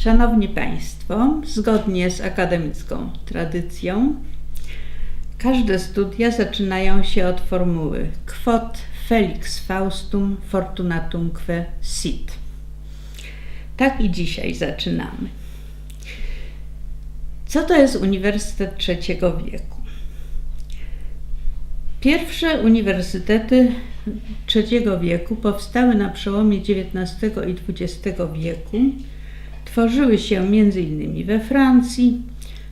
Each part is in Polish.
Szanowni Państwo, zgodnie z akademicką tradycją, każde studia zaczynają się od formuły quod felix faustum fortunatumque sit. Tak i dzisiaj zaczynamy. Co to jest Uniwersytet Trzeciego Wieku? Pierwsze uniwersytety trzeciego wieku powstały na przełomie XIX i XX wieku. Tworzyły się m.in. we Francji,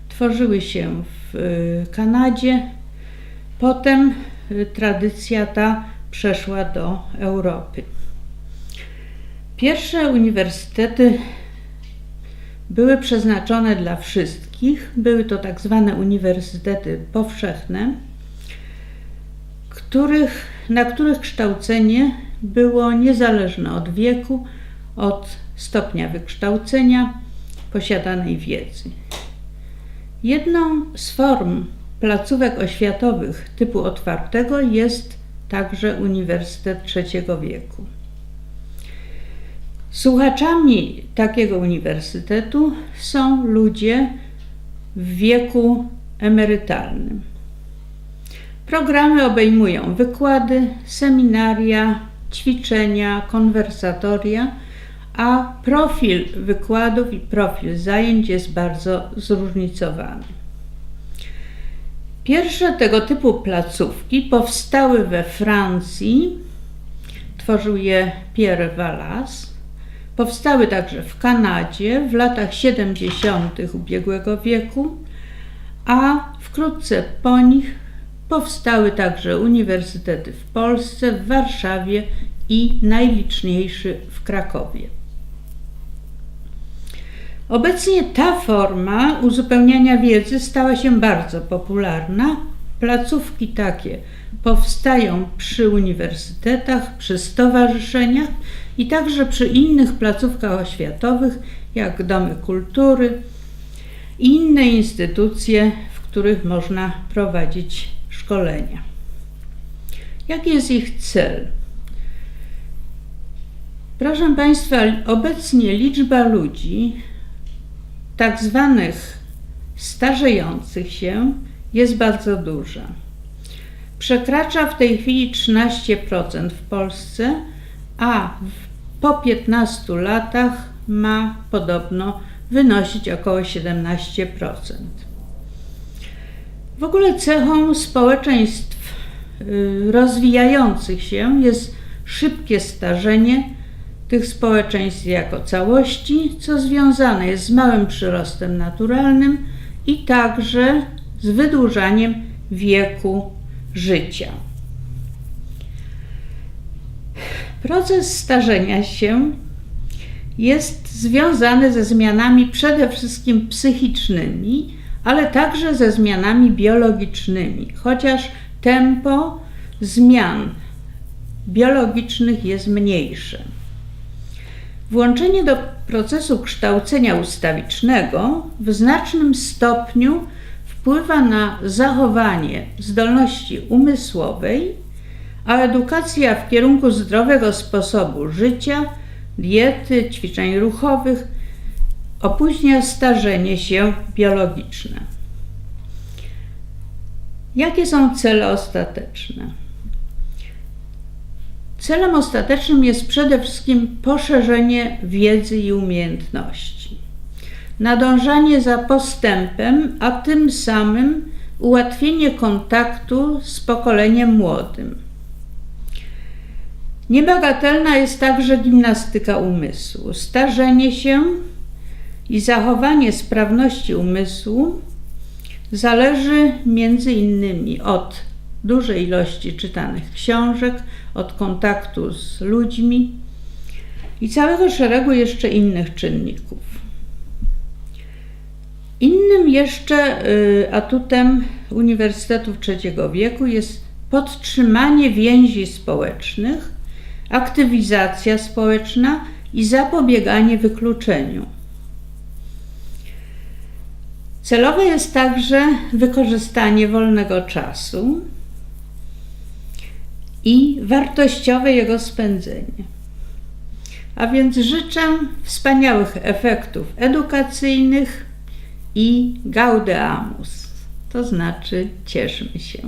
tworzyły się w y, Kanadzie. Potem y, tradycja ta przeszła do Europy. Pierwsze uniwersytety były przeznaczone dla wszystkich. Były to tak zwane uniwersytety powszechne których, na których kształcenie było niezależne od wieku, od stopnia wykształcenia, posiadanej wiedzy. Jedną z form placówek oświatowych typu otwartego jest także Uniwersytet Trzeciego Wieku. Słuchaczami takiego uniwersytetu są ludzie w wieku emerytalnym. Programy obejmują wykłady, seminaria, ćwiczenia, konwersatoria, a profil wykładów i profil zajęć jest bardzo zróżnicowany. Pierwsze tego typu placówki powstały we Francji, tworzył je Pierre Walas. Powstały także w Kanadzie w latach 70. ubiegłego wieku, a wkrótce po nich Powstały także uniwersytety w Polsce, w Warszawie i najliczniejszy w Krakowie. Obecnie ta forma uzupełniania wiedzy stała się bardzo popularna. Placówki takie powstają przy uniwersytetach, przy stowarzyszeniach i także przy innych placówkach oświatowych, jak domy kultury i inne instytucje, w których można prowadzić szkolenia. Jaki jest ich cel? Proszę Państwa, obecnie liczba ludzi, tak zwanych starzejących się, jest bardzo duża. Przekracza w tej chwili 13% w Polsce, a po 15 latach ma podobno wynosić około 17%. W ogóle cechą społeczeństw y, rozwijających się jest szybkie starzenie tych społeczeństw jako całości, co związane jest z małym przyrostem naturalnym i także z wydłużaniem wieku życia. Proces starzenia się jest związany ze zmianami przede wszystkim psychicznymi, ale także ze zmianami biologicznymi, chociaż tempo zmian biologicznych jest mniejsze. Włączenie do procesu kształcenia ustawicznego w znacznym stopniu wpływa na zachowanie zdolności umysłowej, a edukacja w kierunku zdrowego sposobu życia, diety, ćwiczeń ruchowych opóźnia starzenie się biologiczne. Jakie są cele ostateczne? Celem ostatecznym jest przede wszystkim poszerzenie wiedzy i umiejętności, nadążanie za postępem, a tym samym ułatwienie kontaktu z pokoleniem młodym. Niebagatelna jest także gimnastyka umysłu. Starzenie się i zachowanie sprawności umysłu zależy między innymi od dużej ilości czytanych książek, od kontaktu z ludźmi i całego szeregu jeszcze innych czynników. Innym jeszcze y, atutem Uniwersytetów Trzeciego Wieku jest podtrzymanie więzi społecznych, aktywizacja społeczna i zapobieganie wykluczeniu. Celowe jest także wykorzystanie wolnego czasu i wartościowe jego spędzenie. A więc życzę wspaniałych efektów edukacyjnych i gaudeamus, to znaczy cieszmy się.